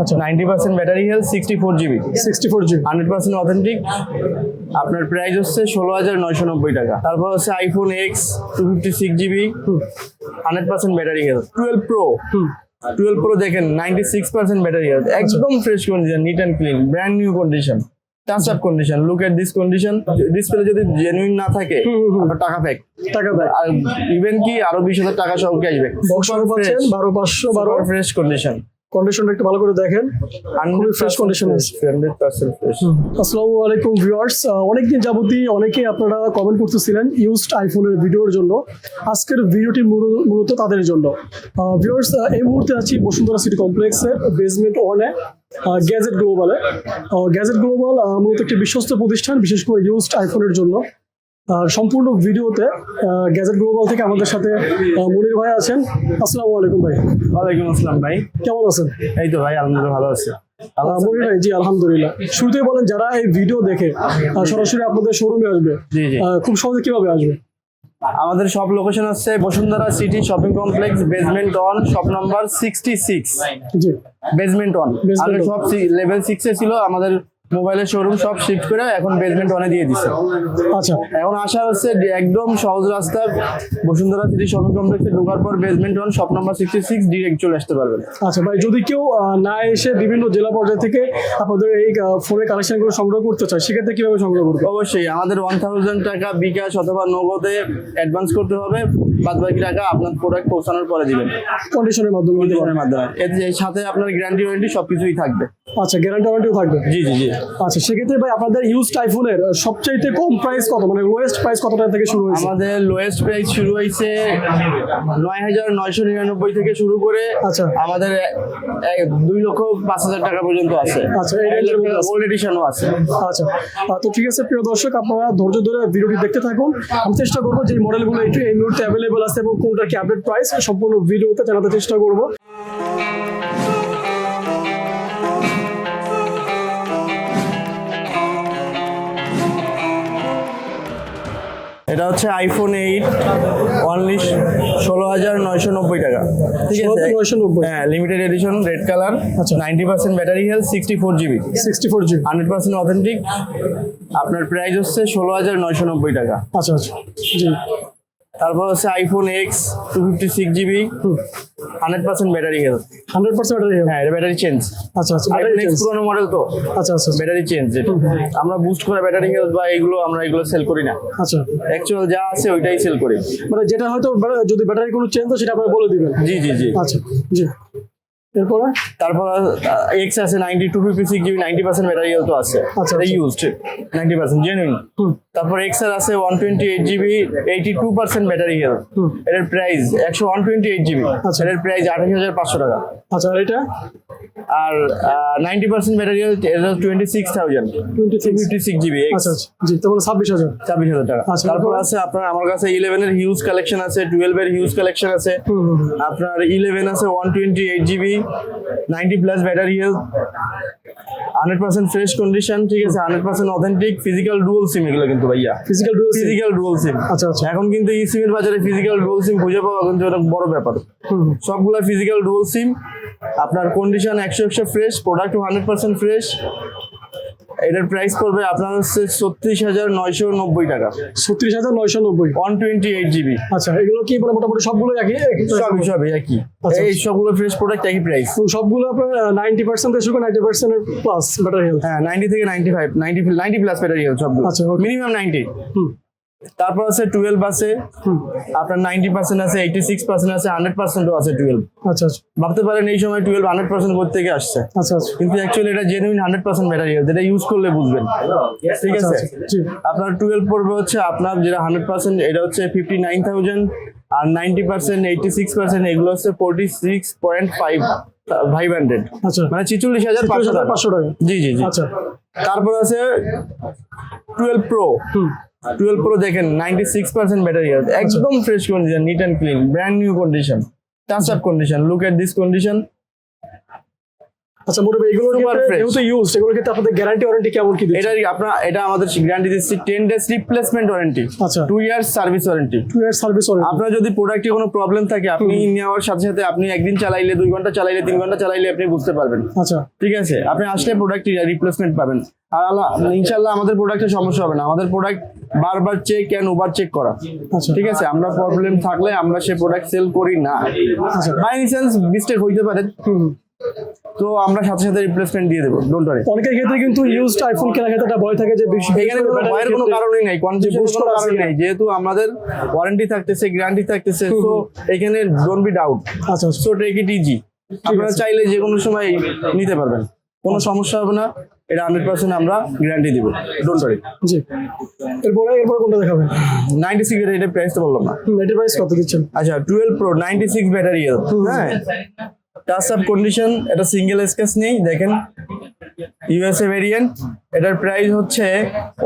আচ্ছা। Ninety percent battery health sixty four GB sixty four GB hundred percent authentic আপনার price হচ্ছে ষোলো হাজার নয়শো নব্বই টাকা। তারপর হচ্ছে iPhone X two fifty six GB hundred percent battery health twelve pro twelve pro দেখেন ninety six percent battery health একদম fresh condition neat and clean brand new condition touch up condition look at this condition display যদি genuine না থাকে টাকা back টাকা back আর even কি আরও বিশ হাজার টাকা সহ ক্যাশব্যাক বক্স পাচ্ছেন বারো পাঁচশো বারো। ফ্রেশ কন্ডিশন কন্ডিশনটা একটু ভালো করে দেখেন। খুবই ফ্রেশ আসসালামু আলাইকুম ভিউয়ার্স অনেকদিন যাবতই অনেকে আপনারা কমেন্ট করতেছিলেন ইউজড আইফোনের ভিডিওর জন্য। আজকের ভিডিওটি মূল- মূলত তাদের জন্য। ভিউয়ার্স এই মুহূর্তে আছি বসুন্ধরা সিটি কমপ্লেক্সে বেসমেন্ট ওয়ানে গ্যাজেট গ্লোবালে গ্যাজেট গ্লোবাল মূলত একটি বিশ্বস্ত প্রতিষ্ঠান বিশেষ করে ইউজড আইফোনের জন্য। সম্পূর্ণ ভিডিওতে গ্যাজেট গ্লোবাল থেকে আমাদের সাথে মনির ভাই আছেন। আসসালামু আলাইকুম ভাই। ওয়ালাইকুম আসসালাম ভাই। কেমন আছেন? এই তো ভাই আলহামদুলিল্লাহ ভালো আছি। মনির ভাই? জি আলহামদুলিল্লাহ। শুরুতেই বলেন যারা এই ভিডিও দেখে সরাসরি আপনাদের শোরুমে আসবে খুব সহজে কীভাবে আসবে? আমাদের সব লোকেশন হচ্ছে Bashundhara City Shopping Complex basement one shop number sixty six জি। Basement one. সব লেভেল সিক্সে ছিল আমাদের মোবাইলের শোরুম সব শিফট করে এখন বেসমেন্ট ওয়ানে দিয়ে দিছে। আচ্ছা। এখন আশা হচ্ছে একদম সহজ রাস্তা বসুন্ধরা সিটি শপিং কমপ্লেক্সে ঢোকার পর basement one shop number sixty six direct চলে আসতে পারবেন। আচ্ছা ভাই যদি কেউ না এসে বিভিন্ন জেলা পর্যায় থেকে আপনাদের এই ফোনের কালেকশনগুলো সংগ্রহ করতে চায় সেক্ষেত্রে কীভাবে সংগ্রহ করবে? অবশ্যই আমাদের ওয়ান থাউজেন্ড টাকা বিকাশ অথবা নগদে অ্যাডভান্স করতে হবে বাদ বাকি টাকা আপনার প্রোডাক্ট পৌঁছানোর পরে দিবেন। কন্ডিশনের মাধ্যমে মাধ্যমে। এর সাথে আপনার গ্যারান্টি ওয়ারেন্টি সবকিছুই থাকবে। আচ্ছা গ্যারান্টি ওয়ারেন্টিও থাকবে? জি জি জি। আচ্ছা সেক্ষেত্রে ভাই আপনাদের ইউজড আইফোনের সবচাইতে কম প্রাইস কত? মানে লোয়েস্ট প্রাইস কত টাকা থেকে শুরু হয়েছে? আমাদের লোয়েস্ট প্রাইস শুরু হয়েছে নয় হাজার নয়শো নিরানব্বই থেকে শুরু করে আচ্ছা। আমাদের দুই লক্ষ পাঁচ হাজার টাকা পর্যন্ত আছে। আচ্ছা। ওল্ড এডিশনও আছে। আচ্ছা তো ঠিক আছে প্রিয় দর্শক আপনারা ধৈর্য ধরে ভিডিওটি দেখতে থাকুন। আমি চেষ্টা করব যে মডেলগুলো একটু এই মুহূর্তে অ্যাভেলেবল আছে এবং কোনটার কি আপডেট প্রাইস সম্পূর্ণ ভিডিওতে জানাতে চেষ্টা করব। এটা হচ্ছে আইফোন এইট অনলি ষোলো হাজার নয়শো নব্বই টাকা। ঠিক আছে? নব্বই। হ্যাঁ লিমিটেড এডিশন রেড কালার আচ্ছা। Ninety percent battery health sixty four GB sixty four GB hundred percent authentic আপনার প্রাইস হচ্ছে ষোলো হাজার নয়শো নব্বই টাকা। আচ্ছা আচ্ছা। জি। তারপর হচ্ছে iPhone X two fifty six GB hundred percent battery health hundred percent হ্যাঁ এটা ব্যাটারি চেঞ্জ আচ্ছা আচ্ছা আইফোন এক্স পুরোনো মডেল তো। আচ্ছা আচ্ছা ব্যাটারি চেঞ্জ যেটা। আমরা বুস্ট করা ব্যাটারি হেলথ বা এগুলো আমরা এগুলো সেল করি না। আচ্ছা। অ্যাকচুয়াল যা আছে ওইটাই সেল করি। মানে যেটা হয়তো যদি ব্যাটারি কোনো চেঞ্জ হয় সেটা আপনারা বলে দিবেন। জি জি জি। আচ্ছা জি। এরপরে? তারপর এক্স আছে ninety two fifty six GB ninety percent battery তো আছে। আচ্ছা। ইউজড নাইনটি পার্সেন্ট জেনুইন তারপর এক্স আর আছে one twenty eight GB eighty two percent battery health হুম। এটার প্রাইস একশো ওয়ান টোয়েন্টি এইট জিবি। এটার প্রাইস আঠাশ হাজার পাঁচশো টাকা। আচ্ছা এটা? আর ninety percent battery twenty six thousand six fifty six GB জি তাহলে ছাব্বিশ হাজার। ছাব্বিশ হাজার টাকা। আচ্ছা, তারপর? আছে আপনার আমার কাছে ইলেভেনের হিউজ কালেকশন আছে টুয়েলভ এর হিউজ কালেকশন আছে। আপনার ইলেভেন আছে one twenty eight GB ninety plus battery health hundred percent fresh condition ঠিক আছে? Hundred percent authentic physical dual SIM এগুলো কিন্তু ভাইয়া। Physical dual physical dual SIM আচ্ছা আচ্ছা। এখন কিন্তু এই সিমের বাজারে ফিজিক্যাল ডুয়াল সিম খুঁজে পাওয়া কিন্তু অনেক বড় ব্যাপার। সবগুলা ফিজিক্যাল ডুয়াল সিম আপনার কন্ডিশন একশো একশো fresh product hundred percent fresh এটার প্রাইস পড়বে আপনার হচ্ছে ছত্রিশ হাজার নয়শো নব্বই টাকা। ছত্রিশ হাজার নয়শো নব্বই। ওয়ান টোয়েন্টি এইট জিবি আচ্ছা এগুলো কি মানে মোটামুটি সবগুলো একই? সবই সবই একই। আচ্ছা। এই সবগুলো ফ্রেশ প্রোডাক্ট একই প্রাইস তো সবগুলো আপনার নাইনটি পার্সেন্ট থেকে শুরু নাইনটি পার্সেন্টের প্লাস ব্যাটারি হেলথ হ্যাঁ নাইনটি থেকে ninety five ninety ninety plus battery health সবগুলো। আচ্ছা, মিনিমাম নাইনটি হুম। তারপর আছে টুয়েলভ আছে আপনার নাইনটি পার্সেন্ট আছে এইটি সিক্স পার্সেন্ট আছে হান্ড্রেড পার্সেন্টও আছে টুয়েলভ আচ্ছা আচ্ছা। ভাবতে পারেন এই সময় টুয়েলভ হান্ড্রেড পার্সেন্ট করতে থেকে আসছে। আচ্ছা আচ্ছা। কিন্তু অ্যাকচুয়ালি এটা genuine hundred percent battery health এটা ইউজ করলে বুঝবেন। ঠিক আচ্ছা আছে? আচ্ছা। আপনার টুয়েলভ পড়বে হচ্ছে আপনার যেটা হান্ড্রেড পার্সেন্ট এটা হচ্ছে ফিফটি নাইন থাউজেন্ড আর ninety percent eighty six percent এগুলো হচ্ছে forty six point five five hundred আচ্ছা। মানে ছিচল্লিশ হাজার পাঁচশো টাকা। জি জি জি। আচ্ছা। তারপর আছে টুয়েলভ প্রো হুম। টুয়েলভ প্রো দেখেন নাইনটি সিক্স পার্সেন্ট ব্যাটারি আছে। একদম fresh condition neat and clean brand new condition touch up condition look at this condition আচ্ছা যেহেতু ইউজ ক্ষেত্রে আপনাদের গ্যারান্টি ওয়ারেন্টি কেমন কি এটা আপনার এটা আমাদের গ্যারান্টি দিচ্ছি টেন ডেজ রিপ্লেসমেন্ট ওয়ারেন্টি আচ্ছা। Two years service warranty two service warranty আপনার যদি প্রোডাক্টে কোনো প্রবলেম থাকে আপনি নেওয়ার সাথে সাথে আপনি একদিন চালাইলে দুই ঘণ্টা চালাইলে তিন ঘণ্টা চালাইলে আপনি বুঝতে পারবেন। আচ্ছা। ঠিক আছে? আপনি আসলে প্রোডাক্ট রিপ্লেসমেন্ট পাবেন। আর আল্লাহ ইনশাল্লাহ আমাদের প্রোডাক্টের সমস্যা হবে না। আমাদের প্রোডাক্ট বারবার চেক অ্যান্ড ওভার চেক করা। আচ্ছা। ঠিক আছে? আমরা প্রবলেম থাকলে আমরা সেই প্রোডাক্ট সেল করি না। আচ্ছা। বাই চান্স মিস্টেক হইতে পারে। তো আমরা সাথে সাথে রিপ্লেসমেন্ট দিয়ে দেবো ডোন্ট ওয়ারি অনেকের ক্ষেত্রে কিন্তু ইউজড আইফোন কেনার ক্ষেত্রে একটা ভয় থাকে যে বেশি এখানে কোনো ভয়ের কোনো কারণই নাই কনফিউশন কোনো করা কারণ নেই। যেহেতু আমাদের ওয়ারেন্টি থাকতেছে গ্যারান্টি থাকতেছে তো এখানে ডোন্ট বি ডাউট আচ্ছা সো টেক ইট ইজি আপনারা চাইলে যে কোনো সময় নিতে পারবেন। কোনো সমস্যা হবে না এটা হান্ড্রেড পার্সেন্ট আমরা গ্যারান্টি দিব। ডোন্ট ওয়ারি জি। এরপরে এরপরে কোনটা দেখাবেন? নাইনটি সিক্স এটা প্রাইস তো বললাম না। এটার প্রাইস কত দিচ্ছেন? আচ্ছা twelve pro ninety six battery হ্যাঁ। টাচ আপ কন্ডিশন এটা সিঙ্গেল স্কেচ নেই দেখেন। ইউএসএ ভেরিয়েন্ট এটার প্রাইস হচ্ছে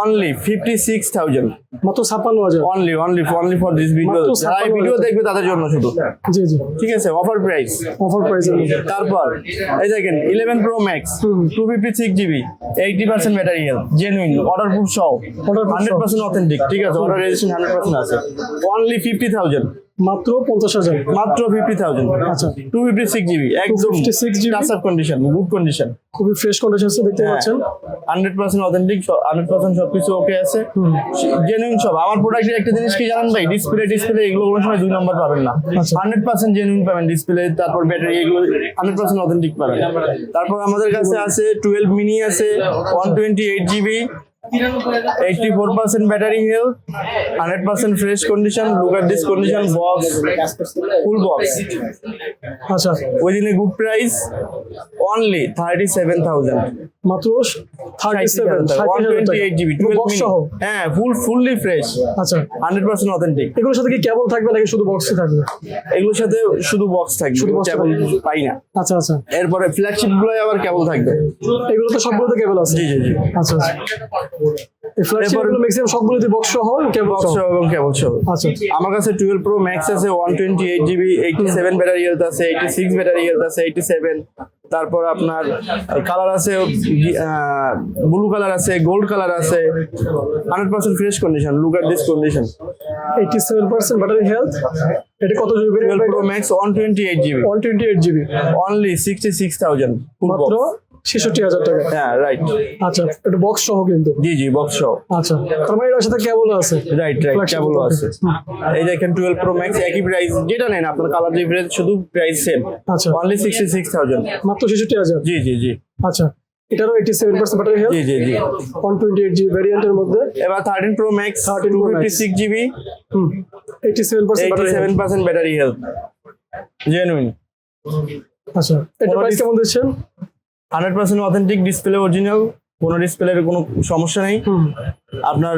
অনলি ফিফটি সিক্স থাউজেন্ড মাত্র ছাপ্পান্ন হাজার। Only only only for this video যারা এই ভিডিও দেখবে তাদের জন্য শুধু। জি জি। ঠিক আছে অফার প্রাইস অফার প্রাইস তারপর এই দেখেন eleven pro max two fifty six GB eighty percent battery health genuine order proof সহ। হান্ড্রেড পার্সেন্ট অথেন্টিক ঠিক আছে অর্ডার রেজিস্ট্রেশন হান্ড্রেড পার্সেন্ট আছে। অনলি ফিফটি থাউজেন্ড মাত্র পঞ্চাশ হাজার। মাত্র ফিফটি থাউজেন্ড আচ্ছা। টু ফিফটি সিক্স জিবি একদম 256 GB? Touch up condition good condition খুবই ফ্রেশ কন্ডিশন দেখতে হ্যাঁ। পাচ্ছেন। Hundred percent authentic hundred percent সবকিছু ওকে আছে। জেনুইন সব। আমার প্রোডাক্টের একটা জিনিস কি জানেন ভাই? ডিসপ্লে ডিসপ্লে এগুলো কোনো সময় দুই নম্বর পাবেন না। হান্ড্রেড পার্সেন্ট জেনুইন পাবেন ডিসপ্লে তারপর ব্যাটারি এগুলো হান্ড্রেড পার্সেন্ট অথেন্টিক পাবেন। তারপর আমাদের কাছে আছে টুয়েলভ মিনি আছে one twenty eight GB eighty four percent battery health hundred percent fresh condition look at this condition box full box আচ্ছা within a good price only thirty seven thousand মাত্র হ্যাঁ full fully fresh আচ্ছা। Hundred percent authentic এগুলোর সাথে কি কেবল থাকবে নাকি শুধু বক্সই থাকবে? এগুলোর সাথে শুধু বক্স থাকবে শুধু কেবল পাই না। আচ্ছা আচ্ছা। এরপরে ফ্ল্যাগশিপগুলো আবার কেবল থাকবে। এগুলো তো সবগুলোতে কেবল আছে? জি জি জি। আচ্ছা আচ্ছা। আচ্ছা আমার কাছে টুয়েলভ প্রো ম্যাক্স আছে one twenty eight GB eighty seven battery health আছে এইটি সিক্স ব্যাটারি হেলথ আছে এইটি সেভেন তারপর আপনার কালার আছে ব্লু কালার আছে গোল্ড কালার আছে। Hundred percent fresh condition look at this condition eighty seven percent battery health এটা কত GB pro max one twenty eight GB one twenty eight GB only sixty six thousand মাত্র ছেষট্টি হাজার টাকা। হ্যাঁ right আচ্ছা এটা বক্স সহ কিন্তু। জি জি বক্স সহ। আচ্ছা তার মানে এটার সাথে কেবল আছে। রাইট রাইট কেবল আছে। এই দেখেন টুয়েলভ প্রো ম্যাক্স একই প্রাইস যেটা নেন আপনার কালার ডিফারেন্স শুধু প্রাইস সেম আচ্ছা। অনলি সিক্সটি সিক্স থাউজেন্ড মাত্র ছেষট্টি হাজার। জি জি জি। আচ্ছা এটারও eighty seven percent battery health জি জি জি। ওয়ান টোয়েন্টি এইট জিবি ভ্যারিয়েন্টের মধ্যে। এবার thirteen pro max 13 two fifty six GB হুম eighty seven percent eighty battery seven percent battery health genuine আচ্ছা এটা প্রাইস কেমন দিচ্ছেন? Hundred percent authentic display original কোনো ডিসপ্লের কোনো সমস্যা নেই। আপনার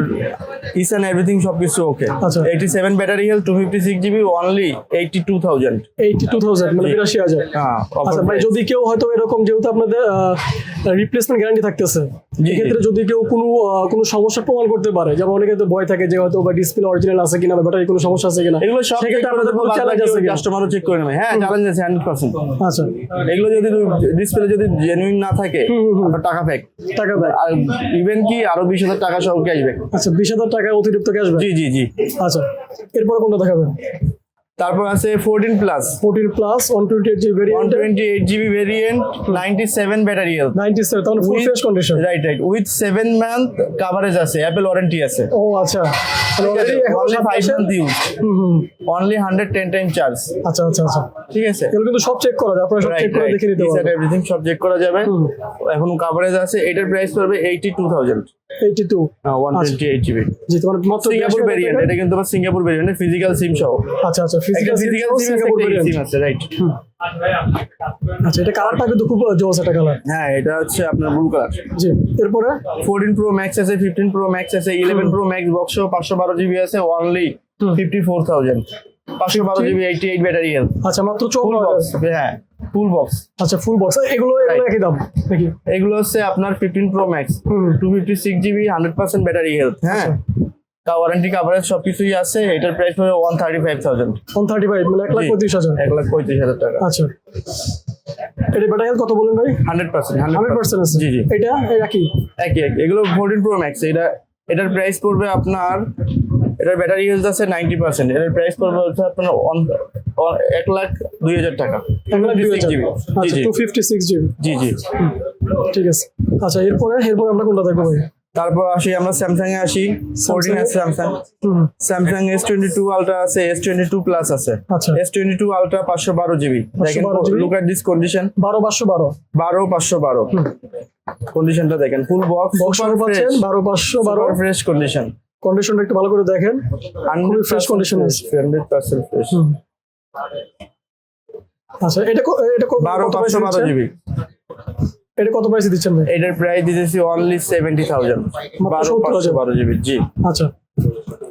ইস অ্যান্ড এভরিথিং সবকিছু ওকে আচ্ছা। Eighty seven battery health two fifty six GB only eighty two thousand eighty two thousand মানে বিরাশি হাজার। হ্যাঁ আচ্ছা ভাই যদি কেউ হয়তো এরকম যেহেতু আপনাদের রিপ্লেসমেন্ট গ্যারান্টি থাকতেছে। এক্ষেত্রে যদি কেউ কোনো কোনো সমস্যা প্রমাণ করতে পারে যেমন অনেকে তো ভয় থাকে যে হয়তো বা ডিসপ্লে অরিজিনাল আছে কিনা বা ব্যাটারি কোনো সমস্যা আছে কিনা এগুলো সব সেক্ষেত্রে আপনাদের কোনো চ্যালেঞ্জ আছে কাস্টমারও চেক করে নেবে। হ্যাঁ চ্যালেঞ্জ আছে হান্ড্রেড পার্সেন্ট আচ্ছা। এগুলো যদি ডিসপ্লে যদি জেনুইন না থাকে টাকা ফেক টাকা ব্যাক আর ইভেন কি আরও বিশ হাজার টাকা সহ ক্যাশব্যাক আচ্ছা বিশ হাজার টাকা অতিরিক্ত ক্যাশব্যাক জি জি জি। আচ্ছা এরপরে কোনটা দেখাবেন? তারপর আছে fourteen plus fourteen plus one twenty eight GB one variant twenty eight GB variant ninety seven battery health ninety seven তাহলে full fresh condition right right with seven month coverage আছে অ্যাপেল ওয়ারেন্টি আছে। ও আচ্ছা। Only five month use হুম হুম। Only hundred ten time charge আচ্ছা আচ্ছা আচ্ছা। ঠিক আছে। এগুলো কিন্তু সব চেক করা যায় আপনারা সব চেক করে দেখে নিতে পারবেন। এভরিথিং সব চেক করা যাবে। এখন কাভারেজ আছে এটার প্রাইস পড়বে eighty two thousand eighty two one twenty eight GB জি তোমার মাত্র সিঙ্গাপুর 82 ভেরিয়েন্ট এটা কিন্তু আবার সিঙ্গাপুর ভেরিয়েন্ট ফিজিক্যাল সিম সহ। আচ্ছা আচ্ছা physical physical SIM Singapore variant আছে রাইট আচ্ছা এটা কালারটা কিন্তু খুব জোস একটা কালার হ্যাঁ এটা হচ্ছে আপনার ব্লু কালার জি এরপরে? ফোরটিন প্রো ম্যাক্স আছে ফিফটিন প্রো ম্যাক্স আছে ইলেভেন প্রো ম্যাক্স বক্স পাঁচশো বারো জিবি আছে অনলি হুম। ফিফটি ফোর থাউজেন্ড পাঁচশো বারো GB eighty eight battery health আচ্ছা মাত্র ফুল চৌন্ন বক্স হাজার। হ্যাঁ। ফুল বক্স আচ্ছা ফুল বক্স এগুলো এগুলো একই দাম নাকি? এগুলো হচ্ছে আপনার fifteen pro max two fifty six GB hundred percent battery health হ্যাঁ। তা ওয়ারেন্টি কাভারেজ সবকিছুই আছে। এটার প্রাইস পড়বে one thirty five thousand one thirty five মানে এক লাখ। পঁয়ত্রিশ হাজার। এক লাখ পঁয়ত্রিশ হাজার টাকা। আচ্ছা। এটা ব্যাটারি হেলথ কত বলেন ভাই? হান্ড্রেড পার্সেন্ট হান্ড্রেড পার্সেন্ট আছে। জি জি। এটা একই? একই একই। এগুলো ফোরটিন প্রো ম্যাক্স এটা এটার প্রাইস পড়বে আপনার এটার ব্যাটারি ইউজ আছে নাইনটি পার্সেন্ট এটার প্রাইস পড়বে হচ্ছে আপনার এক লাখ দুই হাজার টাকা। এক দুই হাজার। আচ্ছা টু ফিফটি সিক্স জিবি জি জি। ঠিক আছে। আচ্ছা এরপরে এরপরে আমরা কোনটা দেখব ভাই? তারপর আসি আমরা স্যামসাং এ আসি ফোরটিন আছে Samsung Samsung S twenty two ultra আছে এস টোয়েন্টি টু প্লাস আছে। এস টোয়েন্টি টু আলট্রা পাঁচশো বারো জিবি দেখেন লুক এট দিস কন্ডিশন বারো পাঁচশো বারো। বারো পাঁচশো বারো। কন্ডিশনটা দেখেন ফুল বক্স বক্স পাচ্ছেন বারো পাঁচশো বারো। ফ্রেশ কন্ডিশন কন্ডিশনটা একটু ভালো করে দেখেন। Fresh condition আছে। Hundred percent fresh. আচ্ছা এটা এটা বারো পাঁচশো বারো জিবি। এটা কত প্রাইসে দিচ্ছেন ভাই এটার প্রাইস দিতেছি অনলি সেভেন্টি থাউজেন্ড বারো 70,000 পাঁচশো বারো জিবি জি। আচ্ছা।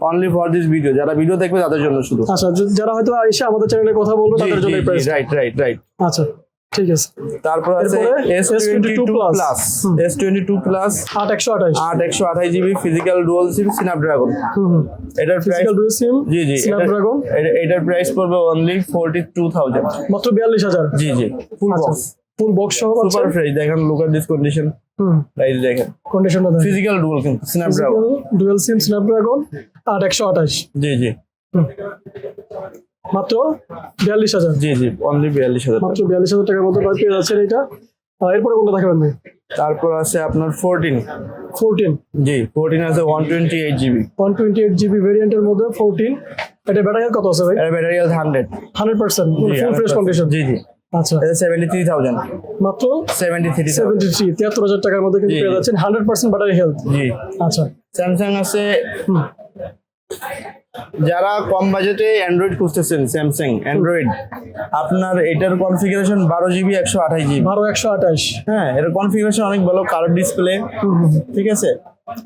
অনলি ফর দিস ভিডিও যারা ভিডিও দেখবে তাদের জন্য শুধু। আচ্ছা যারা হয়তো এসে আমাদের চ্যানেলে কথা বলবে তাদের জন্য প্রাইস রাইট রাইট রাইট আচ্ছা। ঠিক আছে। তারপর আছে এরপরে S S22 plus S twenty two plus আট একশো আঠাশ। আট একশো আঠাশ GB physical dual SIM Snapdragon এটার প্রাইস ফিজিক্যাল ডুয়েল সিম জি জি স্ন্যাপড্রাগন এটা- এটা- এটার প্রাইস পড়বে অনলি ফোরটি টু থাউজেন্ড মাত্র বিয়াল্লিশ হাজার। জি জি ফুল বক্স ফুল বক্স সহ সুপার ফ্রেশ দেখেন look at this condition price দেখেন। কন্ডিশনটা দেখেন। ফিজিক্যাল ডুয়াল কিন্তু স্ন্যাপড্রাগন ডুয়েল সিম স্ন্যাপড্রাগন আট একশো আঠাশ। জি জি। মাত্র বিয়াল্লিশ হাজার। জি জি অনলি বিয়াল্লিশ হাজার মাত্র বিয়াল্লিশ হাজার টাকার মধ্যে পাই- পেয়ে যাচ্ছেন এটা। এরপরে কোনটা দেখাবেন ভাই? তারপর আছে আপনার ফোরটিন ফোরটিন জি ফোরটিন আছে one twenty eight GB one twenty eight GB ভেরিয়েন্টের মধ্যে ফোরটিন এটা ব্যাটারি কত আছে ভাই? এর battery hundred hundred percent full fresh condition জি জি। আচ্ছা। এটা সেভেন্টি থ্রি থাউজেন্ড মাত্র সেভেন্টি থ্রি সেভেন্টি থ্রি তিয়াত্তর হাজার টাকার মধ্যে কিন্তু জি, পেয়ে যাচ্ছেন হান্ড্রেড পার্সেন্ট ব্যাটারি হেলথ জি। আচ্ছা। স্যামসাং আছে। যারা কম বাজেটে অ্যান্ড্রয়েড খুঁজতেছেন স্যামসাং অ্যান্ড্রয়েড আপনার এটার কনফিগারেশন বারো জিবি একশো আঠাশ জিবি বারো একশো আঠাশ। হ্যাঁ এটার কনফিগারেশন অনেক ভালো কার্ভ ডিসপ্লে ঠিক আছে?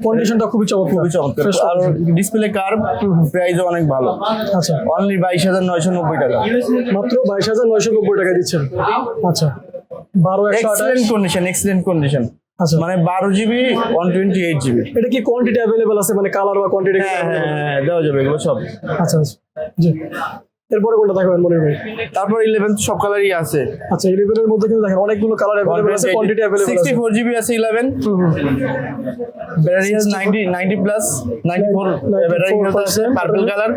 কন্ডিশনটা খুবই চমৎকার। খুবই চমৎকার। আর ডিসপ্লে কার্ভ প্রাইসও অনেক ভালো। আচ্ছা। অনলি বাইশ হাজার নয়শো নব্বই টাকা। মাত্র বাইশ হাজার নয়শো নব্বই টাকা দিচ্ছেন। আচ্ছা। বারো একশো আঠাশ। এক্সিলেন্ট কন্ডিশন এক্সিলেন্ট কন্ডিশন আচ্ছা। মানে বারো GB one twenty eight GB এটা কি কোয়ান্টিটি অ্যাভেলেবল আছে? মানে কালার বা কোয়ান্টিটি হ্যাঁ হ্যাঁ হ্যাঁ দেওয়া যাবে এগুলো সব। আচ্ছা আচ্ছা। জি। এরপরে কোনটা দেখাবেন মনে ভাই? তারপর ইলেভেন সব কালারই আছে। আচ্ছা ইলেভেনের মধ্যে কিন্তু দেখেন অনেকগুলো কালার অ্যাভেলেবল আছে কোয়ান্টিটি সিক্সটি আছে। ফোর জিবি আছে eleven hmm, hmm. Battery health ninety ninety plus ninety four battery আছে পার্পল কালার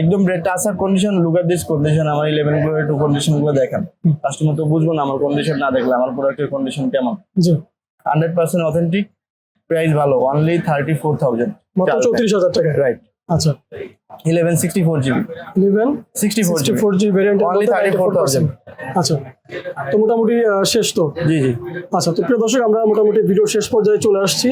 একদম টাচার condition look at this condition আমার ইলেভেনগুলো একটু কন্ডিশনগুলো দেখেন। কাস্টমার তো বুঝব না আমার কন্ডিশন না দেখলে আমার প্রোডাক্টের কন্ডিশন কেমন? জি। হান্ড্রেড পার্সেন্ট অথেন্টিক প্রাইস ভালো অনলি থার্টি ফোর থাউজেন্ড মাত্র চৌত্রিশ হাজার টাকা রাইট আচ্ছা। Eleven sixty four GB eleven sixty four GB four G variant Only 34,000 আচ্ছা। তো মোটামুটি শেষ তো? জি জি। আচ্ছা তো প্রিয় দর্শক আমরা মোটামুটি ভিডিও শেষ পর্যায়ে চলে আসছি।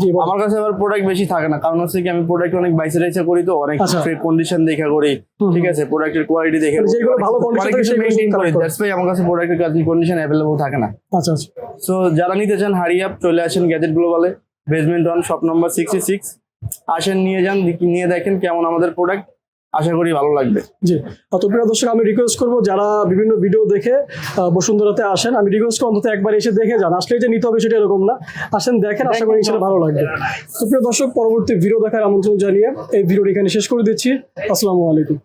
জি আমার কাছে আবার প্রোডাক্ট বেশি থাকে না। কারণ হচ্ছে কি আমি প্রোডাক্ট অনেক বাইসে রাইসে করি তো অনেক আচ্ছা। কন্ডিশন দেখা করি। ঠিক আছে প্রোডাক্টের কোয়ালিটি দেখে মানে যেগুলো ভালো থাকে সেগুলো। দ্যাটস ওয়াই আমার কাছে প্রোডাক্টের কন্ডিশন অ্যাভেলেবল থাকে না। আচ্ছা আচ্ছা। সো যারা নিতে চান হারি আপ চলে আসেন gadget গ্লোবালে basement one shop number sixty six আসেন, নিয়ে যান নিয়ে দেখেন কেমন আমাদের প্রোডাক্ট আশা করি ভালো লাগবে। জি। তো প্রিয় দর্শক, আমি রিকোয়েস্ট করব, যারা বিভিন্ন ভিডিও দেখে বসুন্ধরাতে আসেন, আমি রিকোয়েস্ট করব অন্তত একবার এসে দেখে যান। আসলে যে নিতে হবে সেটা এরকম না। আসেন, দেখেন, আশা করি ইনশাল্লাহ ভালো লাগবে। তো প্রিয় দর্শক, পরবর্তী ভিডিও দেখার আমন্ত্রণ জানিয়ে এই ভিডিওটি এখানে শেষ করে দিচ্ছি। আসসালামু আলাইকুম।